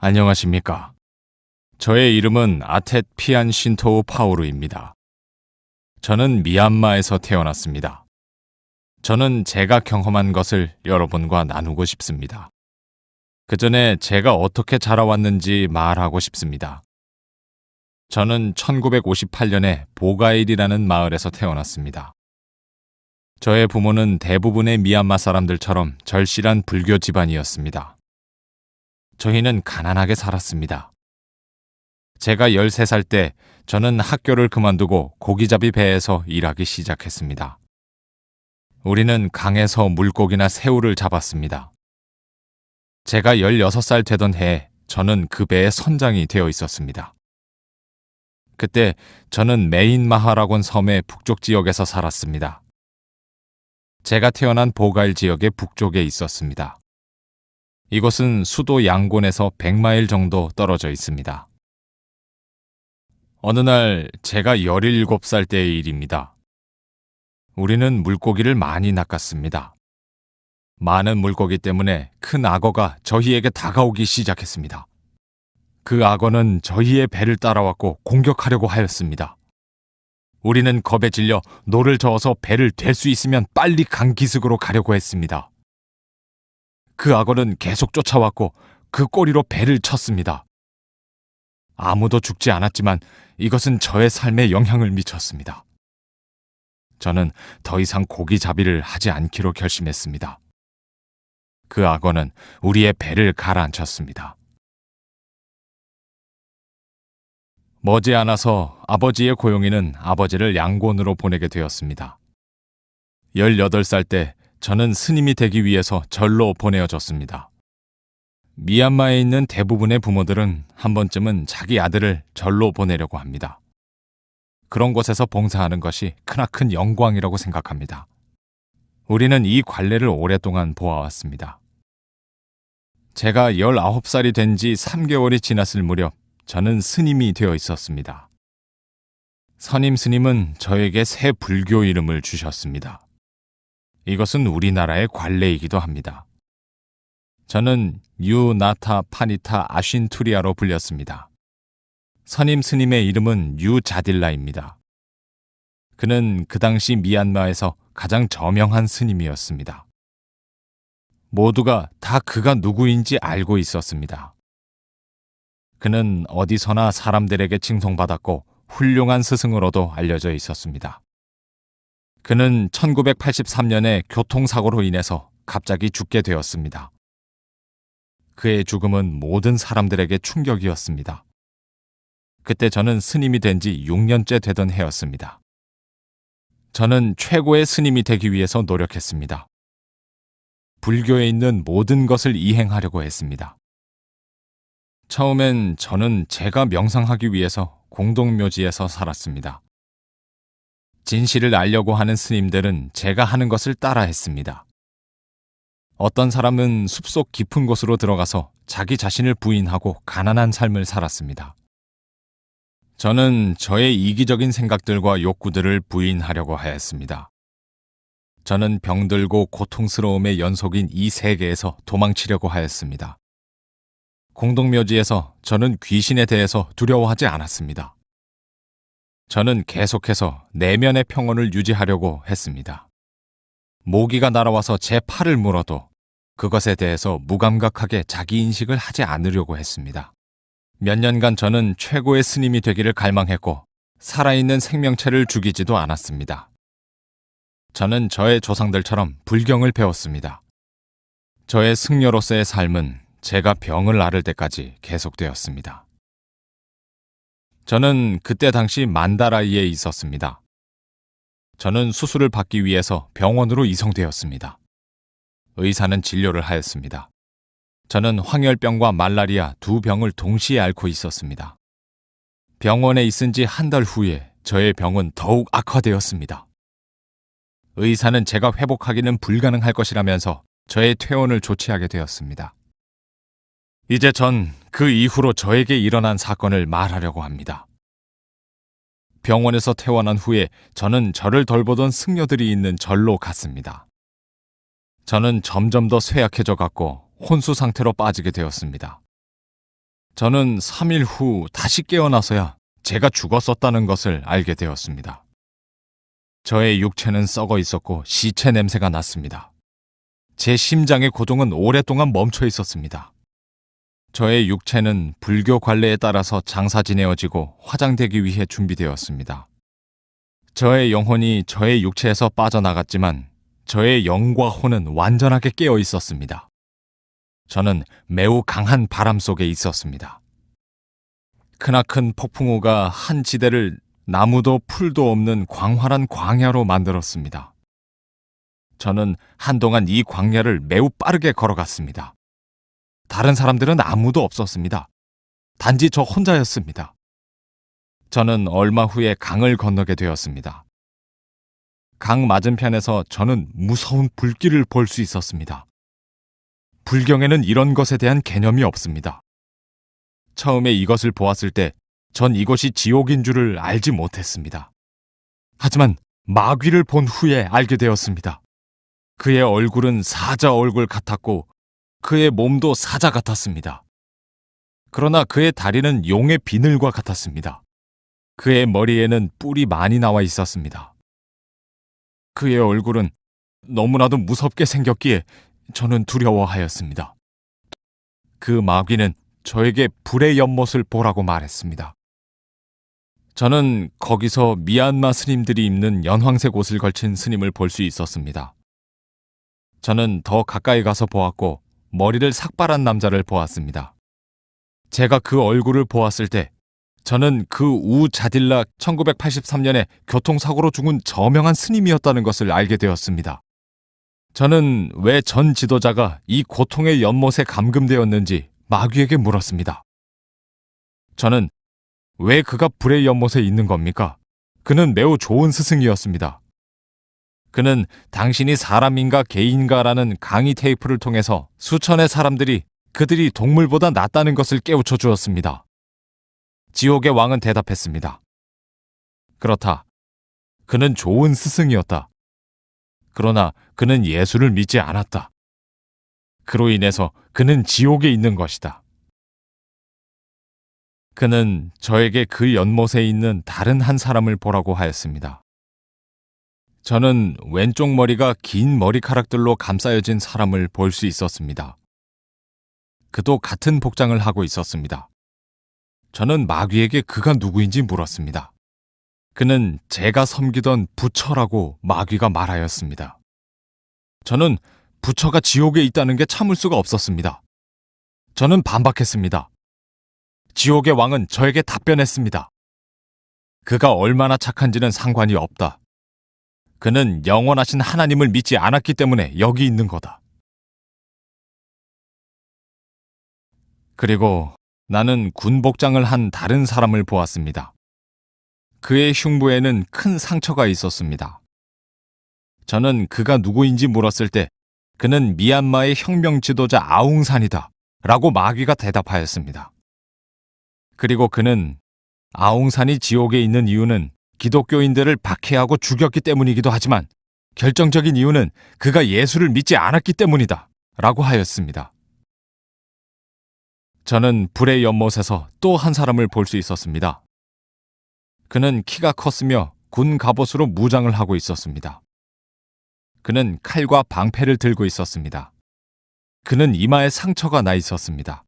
안녕하십니까. 저의 이름은 아텟 피안 신토우 파우루입니다. 저는 미얀마에서 태어났습니다. 저는 제가 경험한 것을 여러분과 나누고 싶습니다. 그 전에 제가 어떻게 자라왔는지 말하고 싶습니다. 저는 1958년에 보가일이라는 마을에서 태어났습니다. 저의 부모는 대부분의 미얀마 사람들처럼 절실한 불교 집안이었습니다. 저희는 가난하게 살았습니다. 제가 13살 때 저는 학교를 그만두고 고기잡이 배에서 일하기 시작했습니다. 우리는 강에서 물고기나 새우를 잡았습니다. 제가 16살 되던 해에 저는 그 배의 선장이 되어 있었습니다. 그때 저는 메인 마하라곤 섬의 북쪽 지역에서 살았습니다. 제가 태어난 보가일 지역의 북쪽에 있었습니다. 이곳은 수도 양곤에서 100마일 정도 떨어져 있습니다. 어느 날 제가 17살 때의 일입니다. 우리는 물고기를 많이 낚았습니다. 많은 물고기 때문에 큰 악어가 저희에게 다가오기 시작했습니다. 그 악어는 저희의 배를 따라왔고 공격하려고 하였습니다. 우리는 겁에 질려 노를 저어서 배를 댈 수 있으면 빨리 강기슭으로 가려고 했습니다. 그 악어는 계속 쫓아왔고 그 꼬리로 배를 쳤습니다. 아무도 죽지 않았지만 이것은 저의 삶에 영향을 미쳤습니다. 저는 더 이상 고기 잡이를 하지 않기로 결심했습니다. 그 악어는 우리의 배를 가라앉혔습니다. 머지않아서 아버지의 고용이는 아버지를 양곤으로 보내게 되었습니다. 18살 때 저는 스님이 되기 위해서 절로 보내어졌습니다. 미얀마에 있는 대부분의 부모들은 한 번쯤은 자기 아들을 절로 보내려고 합니다. 그런 곳에서 봉사하는 것이 크나큰 영광이라고 생각합니다. 우리는 이 관례를 오랫동안 보아왔습니다. 제가 19살이 된 지 3개월이 지났을 무렵 저는 스님이 되어 있었습니다. 선임 스님은 저에게 새 불교 이름을 주셨습니다. 이것은 우리나라의 관례이기도 합니다. 저는 유나타 파니타 아쉰투리아로 불렸습니다. 선임 스님의 이름은 유자딜라입니다. 그는 그 당시 미얀마에서 가장 저명한 스님이었습니다. 모두가 다 그가 누구인지 알고 있었습니다. 그는 어디서나 사람들에게 칭송받았고 훌륭한 스승으로도 알려져 있었습니다. 그는 1983년에 교통사고로 인해서 갑자기 죽게 되었습니다. 그의 죽음은 모든 사람들에게 충격이었습니다. 그때 저는 스님이 된 지 6년째 되던 해였습니다. 저는 최고의 스님이 되기 위해서 노력했습니다. 불교에 있는 모든 것을 이행하려고 했습니다. 처음엔 저는 제가 명상하기 위해서 공동묘지에서 살았습니다. 진실을 알려고 하는 스님들은 제가 하는 것을 따라 했습니다. 어떤 사람은 숲속 깊은 곳으로 들어가서 자기 자신을 부인하고 가난한 삶을 살았습니다. 저는 저의 이기적인 생각들과 욕구들을 부인하려고 하였습니다. 저는 병들고 고통스러움의 연속인 이 세계에서 도망치려고 하였습니다. 공동묘지에서 저는 귀신에 대해서 두려워하지 않았습니다. 저는 계속해서 내면의 평온을 유지하려고 했습니다. 모기가 날아와서 제 팔을 물어도 그것에 대해서 무감각하게 자기 인식을 하지 않으려고 했습니다. 몇 년간 저는 최고의 스님이 되기를 갈망했고 살아있는 생명체를 죽이지도 않았습니다. 저는 저의 조상들처럼 불경을 배웠습니다. 저의 승려로서의 삶은 제가 병을 앓을 때까지 계속되었습니다. 저는 그때 당시 만다라이에 있었습니다. 저는 수술을 받기 위해서 병원으로 이송되었습니다. 의사는 진료를 하였습니다. 저는 황열병과 말라리아 두 병을 동시에 앓고 있었습니다. 병원에 있은 지 한 달 후에 저의 병은 더욱 악화되었습니다. 의사는 제가 회복하기는 불가능할 것이라면서 저의 퇴원을 조치하게 되었습니다. 이제 전 그 이후로 저에게 일어난 사건을 말하려고 합니다. 병원에서 퇴원한 후에 저는 저를 돌보던 승려들이 있는 절로 갔습니다. 저는 점점 더 쇠약해져 갔고 혼수 상태로 빠지게 되었습니다. 저는 3일 후 다시 깨어나서야 제가 죽었었다는 것을 알게 되었습니다. 저의 육체는 썩어 있었고 시체 냄새가 났습니다. 제 심장의 고동은 오랫동안 멈춰 있었습니다. 저의 육체는 불교 관례에 따라서 장사 지내어지고 화장되기 위해 준비되었습니다. 저의 영혼이 저의 육체에서 빠져나갔지만 저의 영과 혼은 완전하게 깨어 있었습니다. 저는 매우 강한 바람 속에 있었습니다. 크나큰 폭풍우가 한 지대를 나무도 풀도 없는 광활한 광야로 만들었습니다. 저는 한동안 이 광야를 매우 빠르게 걸어갔습니다. 다른 사람들은 아무도 없었습니다. 단지 저 혼자였습니다. 저는 얼마 후에 강을 건너게 되었습니다. 강 맞은편에서 저는 무서운 불길을 볼 수 있었습니다. 불경에는 이런 것에 대한 개념이 없습니다. 처음에 이것을 보았을 때 전 이것이 지옥인 줄을 알지 못했습니다. 하지만 마귀를 본 후에 알게 되었습니다. 그의 얼굴은 사자 얼굴 같았고 그의 몸도 사자 같았습니다. 그러나 그의 다리는 용의 비늘과 같았습니다. 그의 머리에는 뿔이 많이 나와 있었습니다. 그의 얼굴은 너무나도 무섭게 생겼기에 저는 두려워하였습니다. 그 마귀는 저에게 불의 연못을 보라고 말했습니다. 저는 거기서 미얀마 스님들이 입는 연황색 옷을 걸친 스님을 볼 수 있었습니다. 저는 더 가까이 가서 보았고 머리를 삭발한 남자를 보았습니다. 제가 그 얼굴을 보았을 때 저는 그 우 자딜라 1983년에 교통사고로 죽은 저명한 스님이었다는 것을 알게 되었습니다. 저는 왜 전 지도자가 이 고통의 연못에 감금되었는지 마귀에게 물었습니다. 저는 왜 그가 불의 연못에 있는 겁니까? 그는 매우 좋은 스승이었습니다. 그는 당신이 사람인가 개인가라는 강의 테이프를 통해서 수천의 사람들이 그들이 동물보다 낫다는 것을 깨우쳐 주었습니다. 지옥의 왕은 대답했습니다. 그렇다. 그는 좋은 스승이었다. 그러나 그는 예수를 믿지 않았다. 그로 인해서 그는 지옥에 있는 것이다. 그는 저에게 그 연못에 있는 다른 한 사람을 보라고 하였습니다. 저는 왼쪽 머리가 긴 머리카락들로 감싸여진 사람을 볼 수 있었습니다. 그도 같은 복장을 하고 있었습니다. 저는 마귀에게 그가 누구인지 물었습니다. 그는 제가 섬기던 부처라고 마귀가 말하였습니다. 저는 부처가 지옥에 있다는 게 참을 수가 없었습니다. 저는 반박했습니다. 지옥의 왕은 저에게 답변했습니다. 그가 얼마나 착한지는 상관이 없다. 그는 영원하신 하나님을 믿지 않았기 때문에 여기 있는 거다. 그리고 나는 군복장을 한 다른 사람을 보았습니다. 그의 흉부에는 큰 상처가 있었습니다. 저는 그가 누구인지 물었을 때 그는 미얀마의 혁명 지도자 아웅산이다 라고 마귀가 대답하였습니다. 그리고 그는 아웅산이 지옥에 있는 이유는 기독교인들을 박해하고 죽였기 때문이기도 하지만 결정적인 이유는 그가 예수를 믿지 않았기 때문이다 라고 하였습니다. 저는 불의 연못에서 또 한 사람을 볼 수 있었습니다. 그는 키가 컸으며 군 갑옷으로 무장을 하고 있었습니다. 그는 칼과 방패를 들고 있었습니다. 그는 이마에 상처가 나 있었습니다.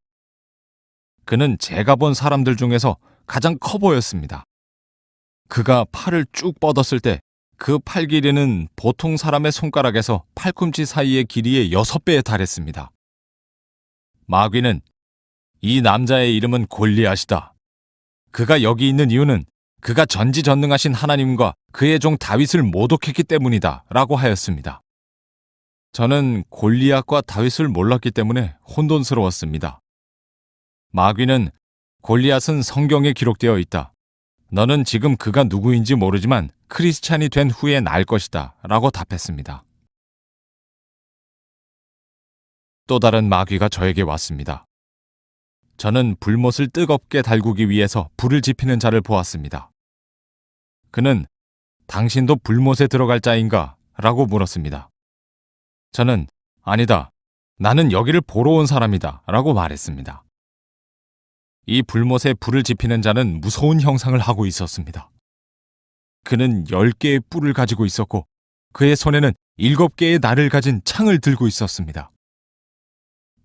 그는 제가 본 사람들 중에서 가장 커 보였습니다. 그가 팔을 쭉 뻗었을 때 그 팔 길이는 보통 사람의 손가락에서 팔꿈치 사이의 길이의 여섯 배에 달했습니다. 마귀는 이 남자의 이름은 골리앗이다. 그가 여기 있는 이유는 그가 전지전능하신 하나님과 그의 종 다윗을 모독했기 때문이다. 라고 하였습니다. 저는 골리앗과 다윗을 몰랐기 때문에 혼돈스러웠습니다. 마귀는 골리앗은 성경에 기록되어 있다. 너는 지금 그가 누구인지 모르지만 크리스찬이 된 후에 날 것이다. 라고 답했습니다. 또 다른 마귀가 저에게 왔습니다. 저는 불못을 뜨겁게 달구기 위해서 불을 지피는 자를 보았습니다. 그는 당신도 불못에 들어갈 자인가? 라고 물었습니다. 저는 아니다. 나는 여기를 보러 온 사람이다. 라고 말했습니다. 이 불못에 불을 지피는 자는 무서운 형상을 하고 있었습니다. 그는 열 개의 뿔을 가지고 있었고 그의 손에는 일곱 개의 날을 가진 창을 들고 있었습니다.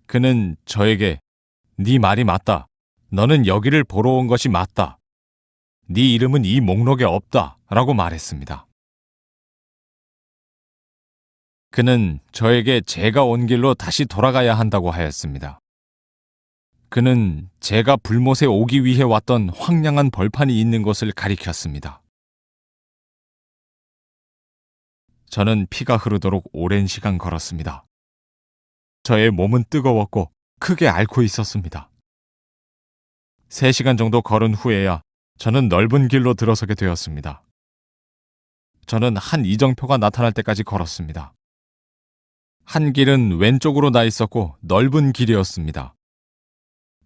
그는 저에게 네 말이 맞다. 너는 여기를 보러 온 것이 맞다. 네 이름은 이 목록에 없다. 라고 말했습니다. 그는 저에게 제가 온 길로 다시 돌아가야 한다고 하였습니다. 그는 제가 불못에 오기 위해 왔던 황량한 벌판이 있는 곳을 가리켰습니다. 저는 피가 흐르도록 오랜 시간 걸었습니다. 저의 몸은 뜨거웠고 크게 앓고 있었습니다. 3시간 정도 걸은 후에야 저는 넓은 길로 들어서게 되었습니다. 저는 한 이정표가 나타날 때까지 걸었습니다. 한 길은 왼쪽으로 나 있었고 넓은 길이었습니다.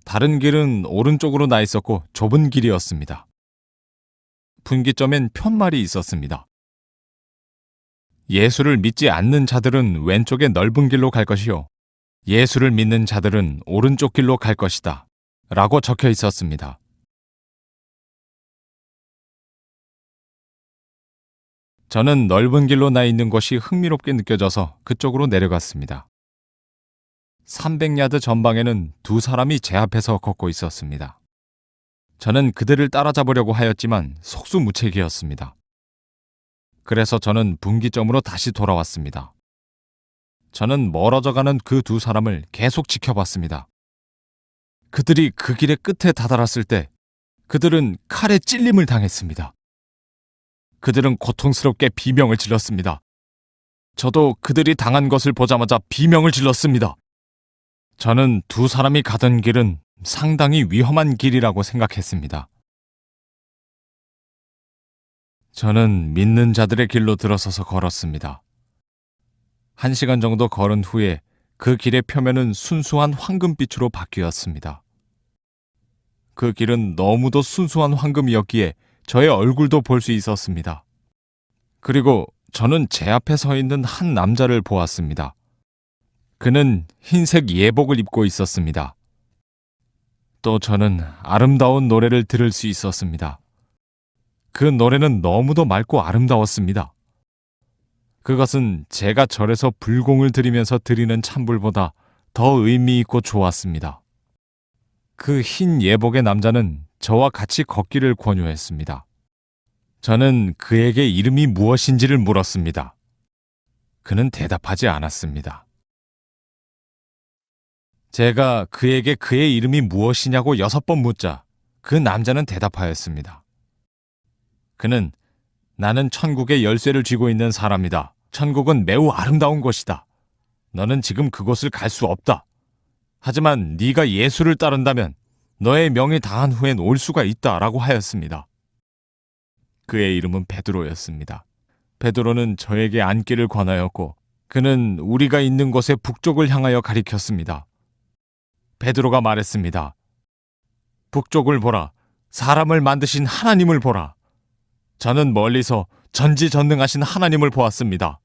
다른 길은 오른쪽으로 나 있었고 좁은 길이었습니다. 분기점엔 편말이 있었습니다. 예수를 믿지 않는 자들은 왼쪽의 넓은 길로 갈 것이요. 예수를 믿는 자들은 오른쪽 길로 갈 것이다. 라고 적혀 있었습니다. 저는 넓은 길로 나 있는 것이 흥미롭게 느껴져서 그쪽으로 내려갔습니다. 300야드 전방에는 두 사람이 제 앞에서 걷고 있었습니다. 저는 그들을 따라잡으려고 하였지만 속수무책이었습니다. 그래서 저는 분기점으로 다시 돌아왔습니다. 저는 멀어져 가는 그 두 사람을 계속 지켜봤습니다. 그들이 그 길의 끝에 다다랐을 때 그들은 칼에 찔림을 당했습니다. 그들은 고통스럽게 비명을 질렀습니다. 저도 그들이 당한 것을 보자마자 비명을 질렀습니다. 저는 두 사람이 가던 길은 상당히 위험한 길이라고 생각했습니다. 저는 믿는 자들의 길로 들어서서 걸었습니다. 한 시간 정도 걸은 후에 그 길의 표면은 순수한 황금빛으로 바뀌었습니다. 그 길은 너무도 순수한 황금이었기에 저의 얼굴도 볼 수 있었습니다. 그리고 저는 제 앞에 서 있는 한 남자를 보았습니다. 그는 흰색 예복을 입고 있었습니다. 또 저는 아름다운 노래를 들을 수 있었습니다. 그 노래는 너무도 맑고 아름다웠습니다. 그것은 제가 절에서 불공을 드리면서 드리는 찬불보다 더 의미 있고 좋았습니다. 그 흰 예복의 남자는 저와 같이 걷기를 권유했습니다. 저는 그에게 이름이 무엇인지를 물었습니다. 그는 대답하지 않았습니다. 제가 그에게 그의 이름이 무엇이냐고 여섯 번 묻자 그 남자는 대답하였습니다. 그는 나는 천국의 열쇠를 쥐고 있는 사람이다. 천국은 매우 아름다운 곳이다. 너는 지금 그곳을 갈 수 없다. 하지만 네가 예수를 따른다면 너의 명이 다한 후엔 올 수가 있다라고 하였습니다. 그의 이름은 베드로였습니다. 베드로는 저에게 앉기를 권하였고 그는 우리가 있는 곳의 북쪽을 향하여 가리켰습니다. 베드로가 말했습니다. 북쪽을 보라. 사람을 만드신 하나님을 보라. 저는 멀리서 전지전능하신 하나님을 보았습니다.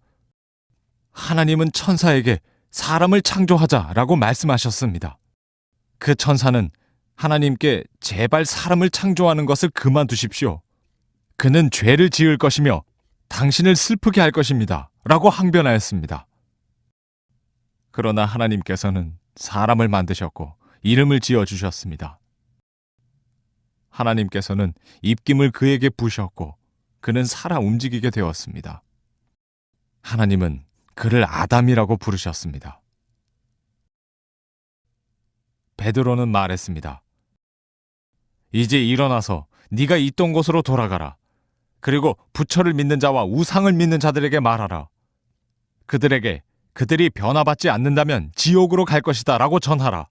하나님은 천사에게 사람을 창조하자라고 말씀하셨습니다. 그 천사는 하나님께 제발 사람을 창조하는 것을 그만두십시오. 그는 죄를 지을 것이며 당신을 슬프게 할 것입니다. 라고 항변하였습니다. 그러나 하나님께서는 사람을 만드셨고 이름을 지어 주셨습니다. 하나님께서는 입김을 그에게 부셨고 그는 살아 움직이게 되었습니다. 하나님은 그를 아담이라고 부르셨습니다. 베드로는 말했습니다. 이제 일어나서 네가 있던 곳으로 돌아가라. 그리고 부처를 믿는 자와 우상을 믿는 자들에게 말하라. 그들에게 그들이 변화받지 않는다면 지옥으로 갈 것이다 라고 전하라.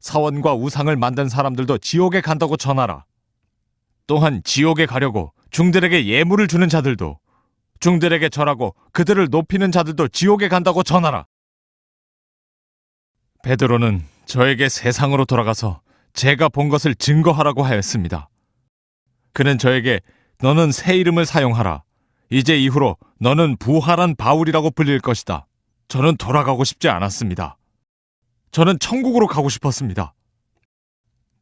사원과 우상을 만든 사람들도 지옥에 간다고 전하라. 또한 지옥에 가려고 중들에게 예물을 주는 자들도 중들에게 절하고 그들을 높이는 자들도 지옥에 간다고 전하라. 베드로는 저에게 세상으로 돌아가서 제가 본 것을 증거하라고 하였습니다. 그는 저에게 너는 새 이름을 사용하라. 이제 이후로 너는 부활한 바울이라고 불릴 것이다. 저는 돌아가고 싶지 않았습니다. 저는 천국으로 가고 싶었습니다.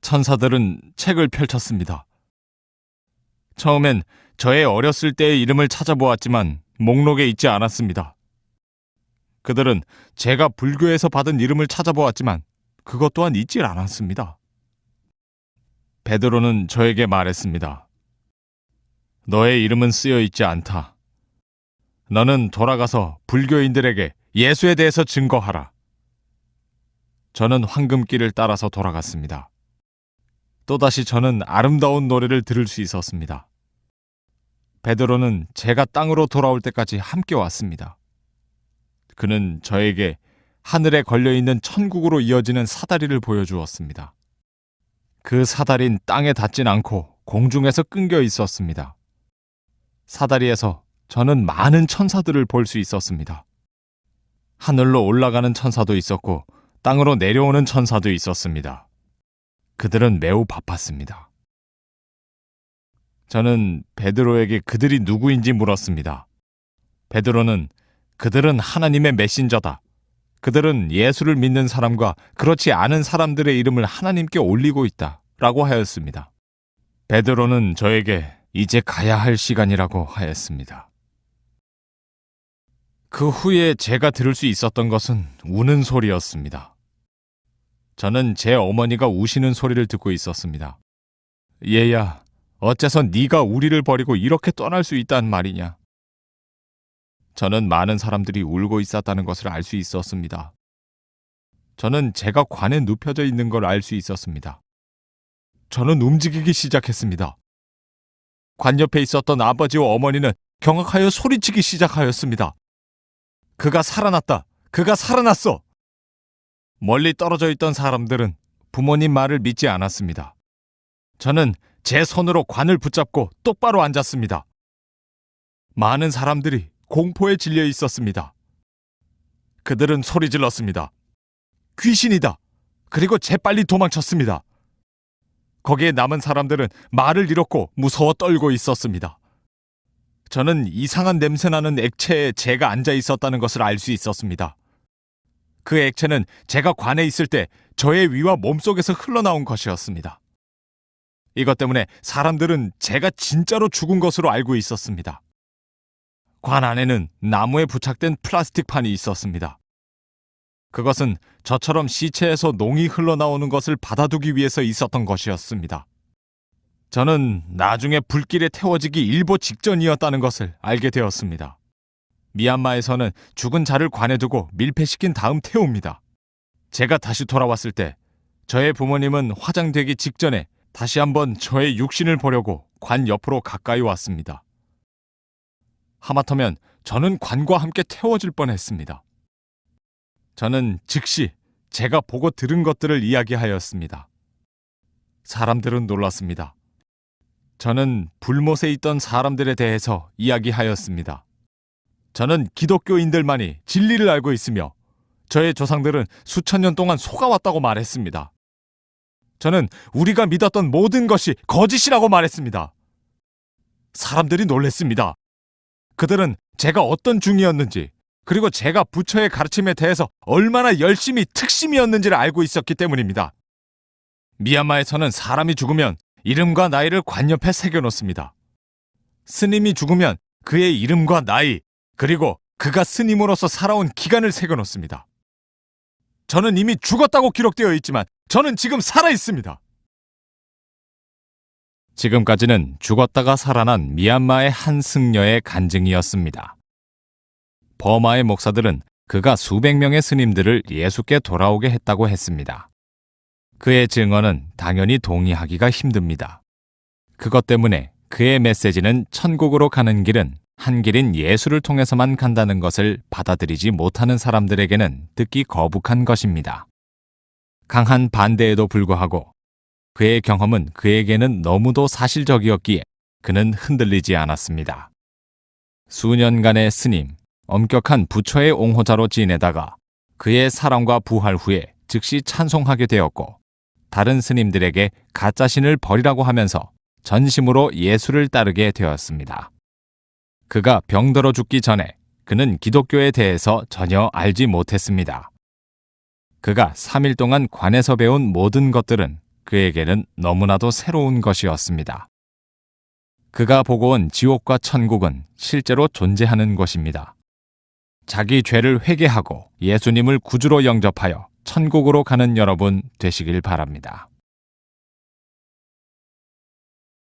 천사들은 책을 펼쳤습니다. 처음엔 저의 어렸을 때의 이름을 찾아보았지만 목록에 있지 않았습니다. 그들은 제가 불교에서 받은 이름을 찾아보았지만 그것 또한 있질 않았습니다. 베드로는 저에게 말했습니다. 너의 이름은 쓰여 있지 않다. 너는 돌아가서 불교인들에게 예수에 대해서 증거하라. 저는 황금길을 따라서 돌아갔습니다. 또다시 저는 아름다운 노래를 들을 수 있었습니다. 베드로는 제가 땅으로 돌아올 때까지 함께 왔습니다. 그는 저에게 하늘에 걸려 있는 천국으로 이어지는 사다리를 보여주었습니다. 그 사다린 땅에 닿진 않고 공중에서 끊겨 있었습니다. 사다리에서 저는 많은 천사들을 볼 수 있었습니다. 하늘로 올라가는 천사도 있었고 땅으로 내려오는 천사도 있었습니다. 그들은 매우 바빴습니다. 저는 베드로에게 그들이 누구인지 물었습니다. 베드로는 그들은 하나님의 메신저다. 그들은 예수를 믿는 사람과 그렇지 않은 사람들의 이름을 하나님께 올리고 있다. 라고 하였습니다. 베드로는 저에게 이제 가야 할 시간이라고 하였습니다. 그 후에 제가 들을 수 있었던 것은 우는 소리였습니다. 저는 제 어머니가 우시는 소리를 듣고 있었습니다. 얘야, 어째서 네가 우리를 버리고 이렇게 떠날 수 있단 말이냐? 저는 많은 사람들이 울고 있었다는 것을 알 수 있었습니다. 저는 제가 관에 눕혀져 있는 걸 알 수 있었습니다. 저는 움직이기 시작했습니다. 관 옆에 있었던 아버지와 어머니는 경악하여 소리치기 시작하였습니다. 그가 살아났다. 그가 살아났어. 멀리 떨어져 있던 사람들은 부모님 말을 믿지 않았습니다. 저는 제 손으로 관을 붙잡고 똑바로 앉았습니다. 많은 사람들이 공포에 질려 있었습니다. 그들은 소리 질렀습니다. 귀신이다. 그리고 재빨리 도망쳤습니다. 거기에 남은 사람들은 말을 잃었고 무서워 떨고 있었습니다. 저는 이상한 냄새 나는 액체에 제가 앉아 있었다는 것을 알 수 있었습니다. 그 액체는 제가 관에 있을 때 저의 위와 몸속에서 흘러나온 것이었습니다. 이것 때문에 사람들은 제가 진짜로 죽은 것으로 알고 있었습니다. 관 안에는 나무에 부착된 플라스틱 판이 있었습니다. 그것은 저처럼 시체에서 농이 흘러나오는 것을 받아두기 위해서 있었던 것이었습니다. 저는 나중에 불길에 태워지기 일보 직전이었다는 것을 알게 되었습니다. 미얀마에서는 죽은 자를 관에 두고 밀폐시킨 다음 태웁니다. 제가 다시 돌아왔을 때 저의 부모님은 화장되기 직전에 다시 한번 저의 육신을 보려고 관 옆으로 가까이 왔습니다. 하마터면 저는 관과 함께 태워질 뻔했습니다. 저는 즉시 제가 보고 들은 것들을 이야기하였습니다. 사람들은 놀랐습니다. 저는 불못에 있던 사람들에 대해서 이야기하였습니다. 저는 기독교인들만이 진리를 알고 있으며 저의 조상들은 수천 년 동안 속아왔다고 말했습니다. 저는 우리가 믿었던 모든 것이 거짓이라고 말했습니다. 사람들이 놀랬습니다. 그들은 제가 어떤 중이었는지, 그리고 제가 부처의 가르침에 대해서 얼마나 열심히 특심이었는지를 알고 있었기 때문입니다. 미얀마에서는 사람이 죽으면 이름과 나이를 관 옆에 새겨놓습니다. 스님이 죽으면 그의 이름과 나이, 그리고 그가 스님으로서 살아온 기간을 새겨놓습니다. 저는 이미 죽었다고 기록되어 있지만 저는 지금 살아 있습니다. 지금까지는 죽었다가 살아난 미얀마의 한 승려의 간증이었습니다. 버마의 목사들은 그가 수백 명의 스님들을 예수께 돌아오게 했다고 했습니다. 그의 증언은 당연히 동의하기가 힘듭니다. 그것 때문에 그의 메시지는 천국으로 가는 길은 한 길인 예수를 통해서만 간다는 것을 받아들이지 못하는 사람들에게는 듣기 거북한 것입니다. 강한 반대에도 불구하고 그의 경험은 그에게는 너무도 사실적이었기에 그는 흔들리지 않았습니다. 수년간의 스님, 엄격한 부처의 옹호자로 지내다가 그의 사랑과 부활 후에 즉시 찬송하게 되었고 다른 스님들에게 가짜 신을 버리라고 하면서 전심으로 예수를 따르게 되었습니다. 그가 병들어 죽기 전에 그는 기독교에 대해서 전혀 알지 못했습니다. 그가 3일 동안 관에서 배운 모든 것들은 그에게는 너무나도 새로운 것이었습니다. 그가 보고 온 지옥과 천국은 실제로 존재하는 것입니다. 자기 죄를 회개하고 예수님을 구주로 영접하여 천국으로 가는 여러분 되시길 바랍니다.